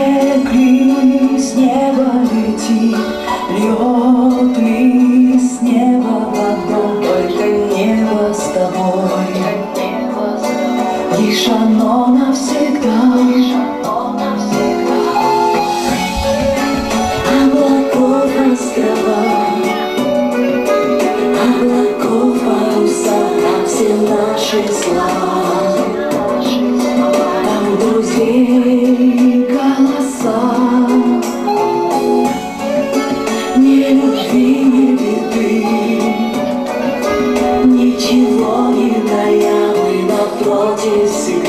Ли с летит Лед disse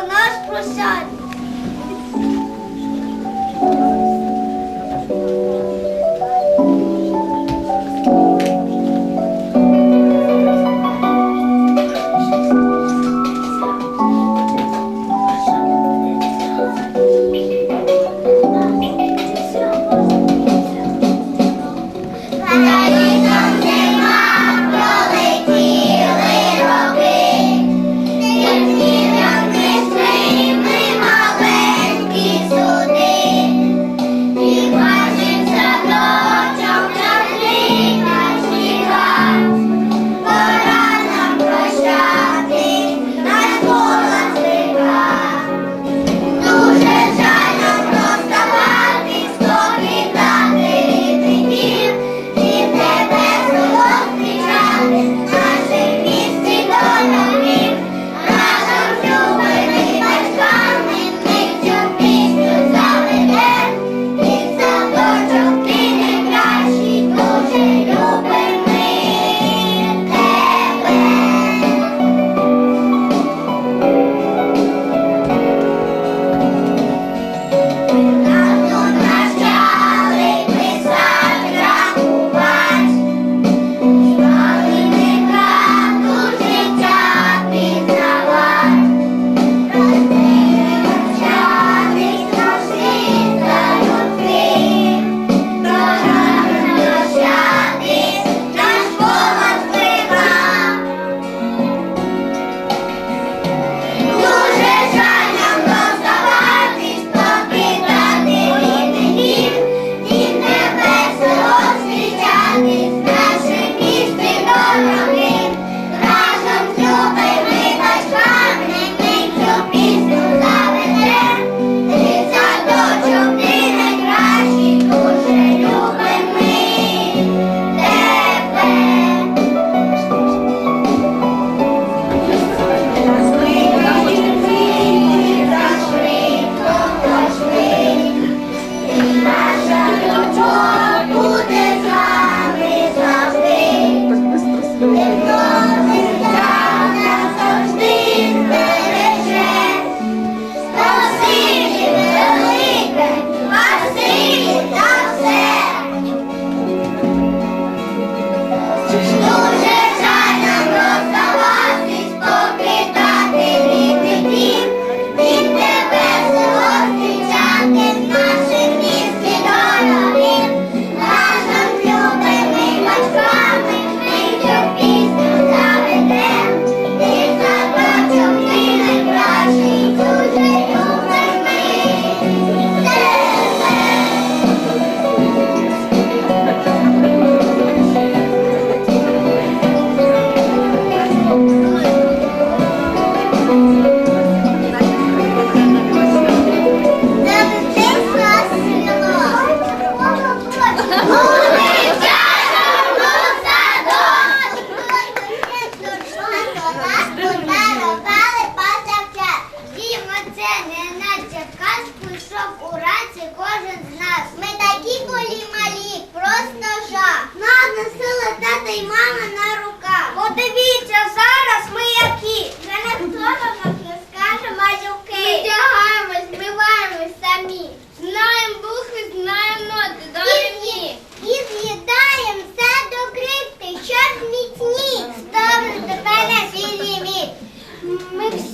вона буде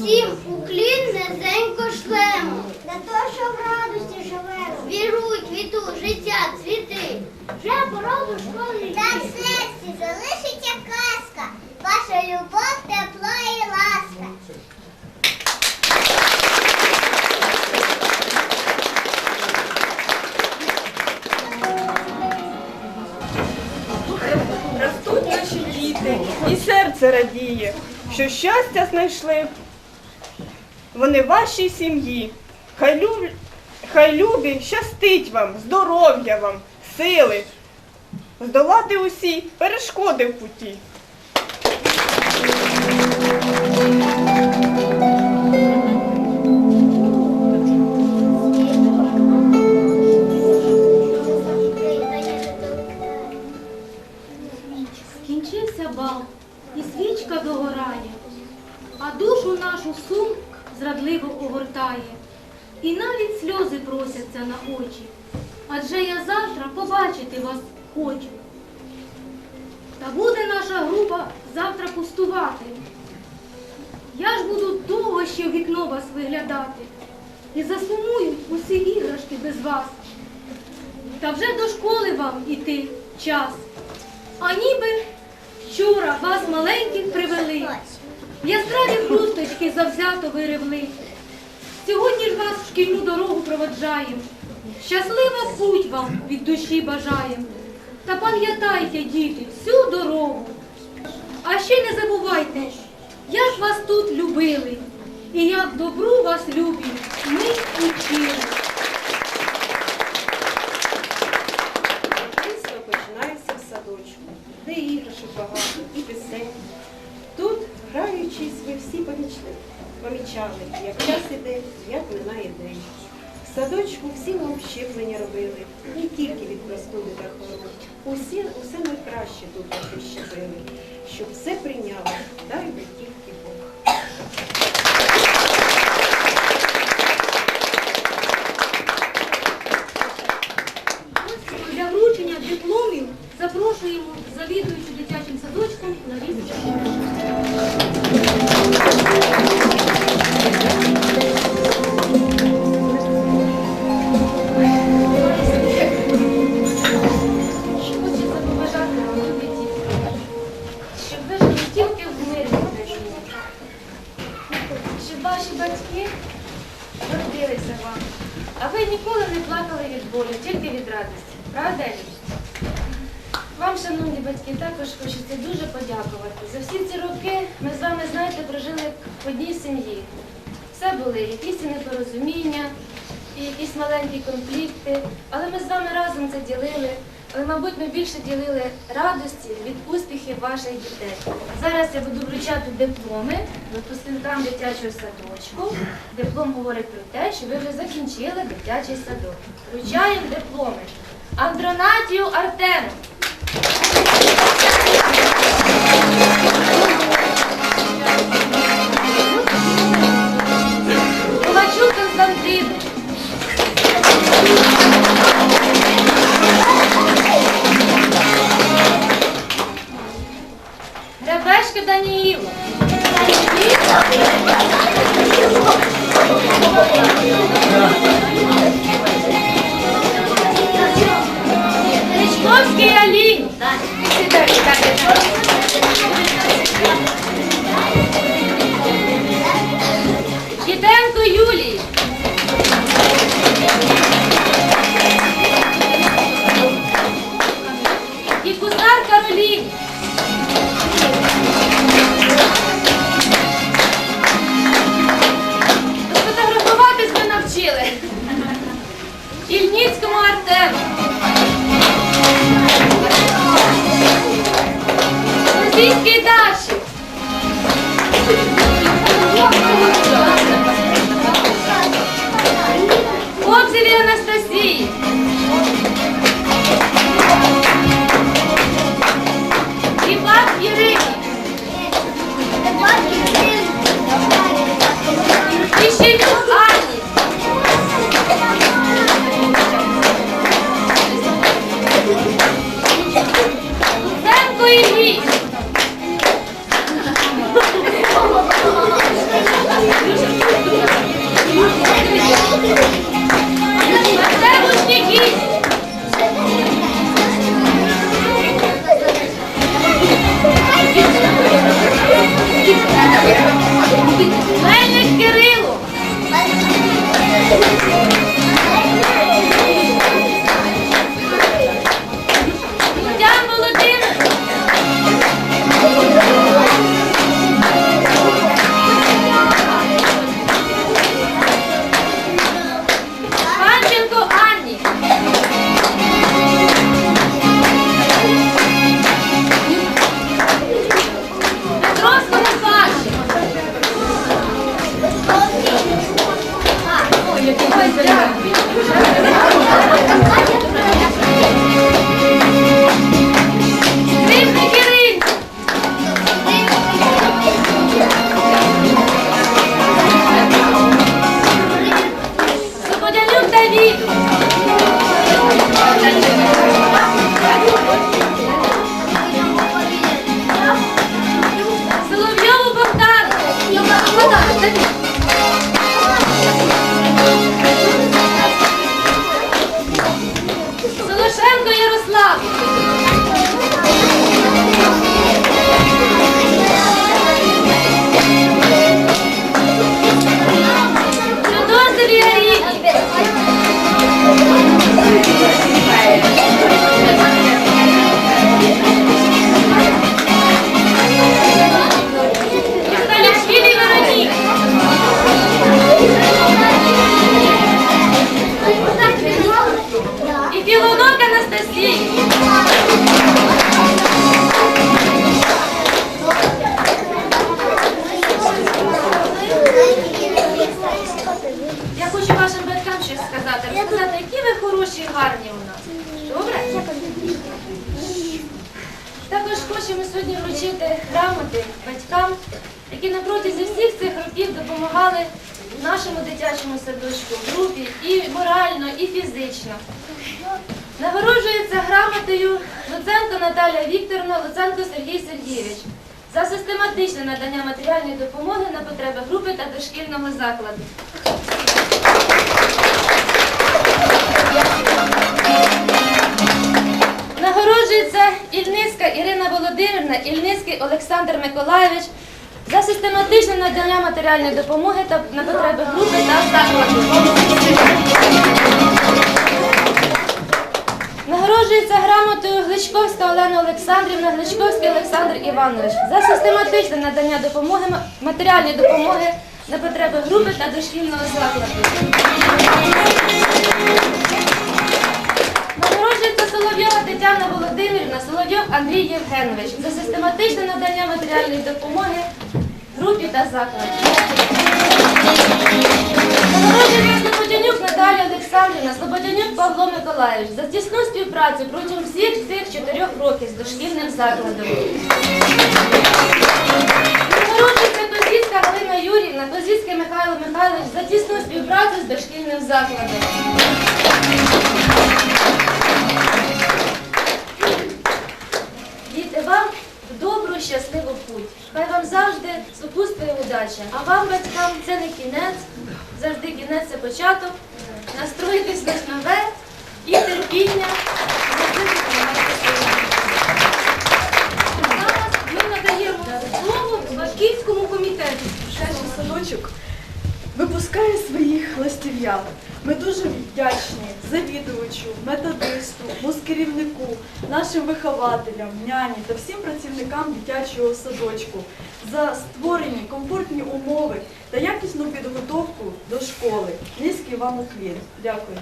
Всім уклін низенько шлемо. За то, що в радості живемо. Віруй, квіту, життя, цвіти. Вже пора до школи. Так в серці залишиться казка, ваша любов, тепло і ласка. Ростуть наші діти, і серце радіє, що щастя знайшли. Вони вашій сім'ї. Хай, люб... Хай любі, щастить вам, здоров'я вам, сили, здолати усі перешкоди в путі. І навіть сльози просяться на очі. Адже я завтра побачити вас хочу. Та буде наша група завтра пустувати. Я ж буду довго ще в вікно вас виглядати. І засумують усі іграшки без вас. Та вже до школи вам іти час. А ніби вчора вас маленьких привели. Яскраві хусточки завзято виревли. Сьогодні ж вас в шкільну дорогу проводжаєм. Щаслива путь вам від душі бажаєм. Та пам'ятайте, діти, всю дорогу. А ще не забувайте, як вас тут любили, і як добру вас любі ми учили. Всі помічали, як час іде, як минає день. В садочку всі вам щеплення робили, не тільки від простуди та хвороб. Усі, усе найкраще тут щеплили, щоб все прийняло, дай би батьки, також хочеться дуже подякувати. За всі ці роки ми з вами, знаєте, прожили в одній сім'ї. Все були якісь непорозуміння, і якісь маленькі конфлікти, але ми з вами разом це ділили. Але, мабуть, ми більше ділили радості від успіхів ваших дітей. Зараз я буду вручати дипломи випускникам дитячого садочку. Диплом говорить про те, що ви вже закінчили дитячий садок. Вручаємо дипломи. Андронатію Артему. Гребешка Даніїла. Річковський Алінь. Діденко Юлії. Грамотою Луценко Наталія Вікторовна, Луценко Сергій Сергійович за систематичне надання матеріальної допомоги на потреби групи та дошкільного закладу. Нагороджується Ільницька Ірина Володимирівна, Ільницький Олександр Миколаєвич за систематичне надання матеріальної допомоги та на потреби групи та закладу. Нагороджується грамотою Гличковська Олена Олександрівна, Гличковський Олександр Іванович за систематичне надання допомоги, матеріальної допомоги на потреби групи та дошкільного закладу. Нагороджується Соловйова Тетяна Володимирівна, Соловйов Андрій Євгенович за систематичне надання матеріальної допомоги групі та закладу. Нагороджується Слободянюк Наталія Олександрівна, Слободянюк Павло Миколаївич за тісну співпрацю протягом всіх цих чотирьох років з дошкільним закладом. Нагороджується Козіцька Галина Юрівна, Козіцький Михайло Михайлович за тісну співпрацю з дошкільним закладом. Діти, вам добру, щасливу путь. Хай вам завжди супутствує удача. А вам, батькам, це не кінець, завжди кінець це початок. Настроїтесь на нове і терпіння. завжди допомагайте своїм. Зараз ми надаємо слово батьківському комітету. Дитячий садочок випускає своїх ластів'ян. Ми дуже вдячні завідувачу, методисту, мускерівнику, нашим вихователям, няні та всім працівникам дитячого садочку за створені комфортні умови та якісну підготовку до школи. Низький вам уклін. Дякую.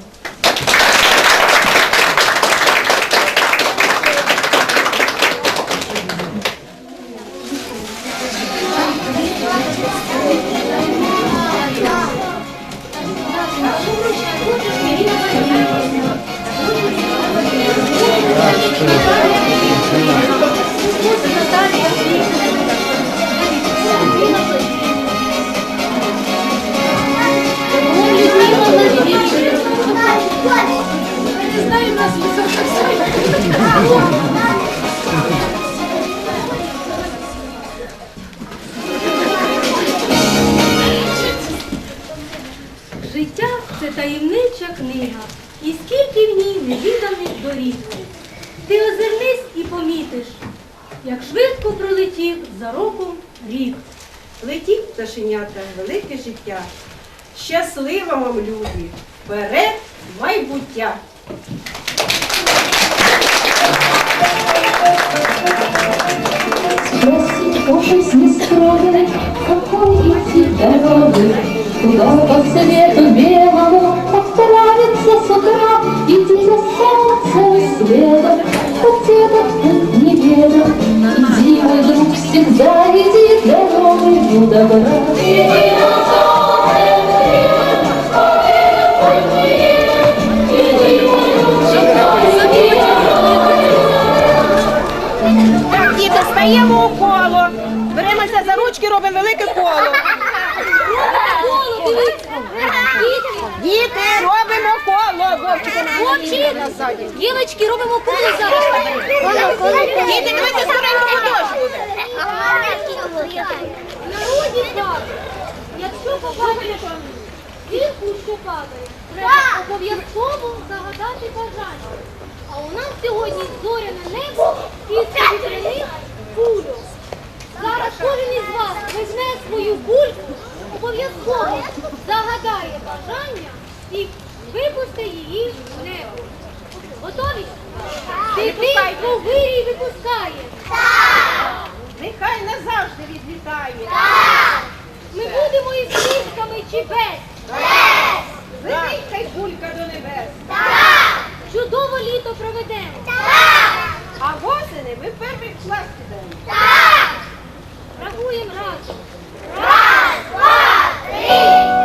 Це таємнича книга, і скільки в ній невіданих доріг. Ти озирнись і помітиш, як швидко пролетів за роком рік. Летіть, пташенята, велике життя. Щаслива вам, люди! Вперед майбуття! Спросить у жизни строгой, какой идти дорогой, Куда по свету белому отправиться с утра, иди за солнцем следом, этот путь неведом. Иди, мой друг, всегда иди дорогой у добра. Свою кульку, обов'язково загадає бажання і випусти її в небо. Готові? Дитинку вирій випускає. Нехай назавжди відлітає. Ми будемо із квітками чи без. Летить хай кулька до небес. Чудово літо проведемо. А восени ми в перший клас підемо. quatro,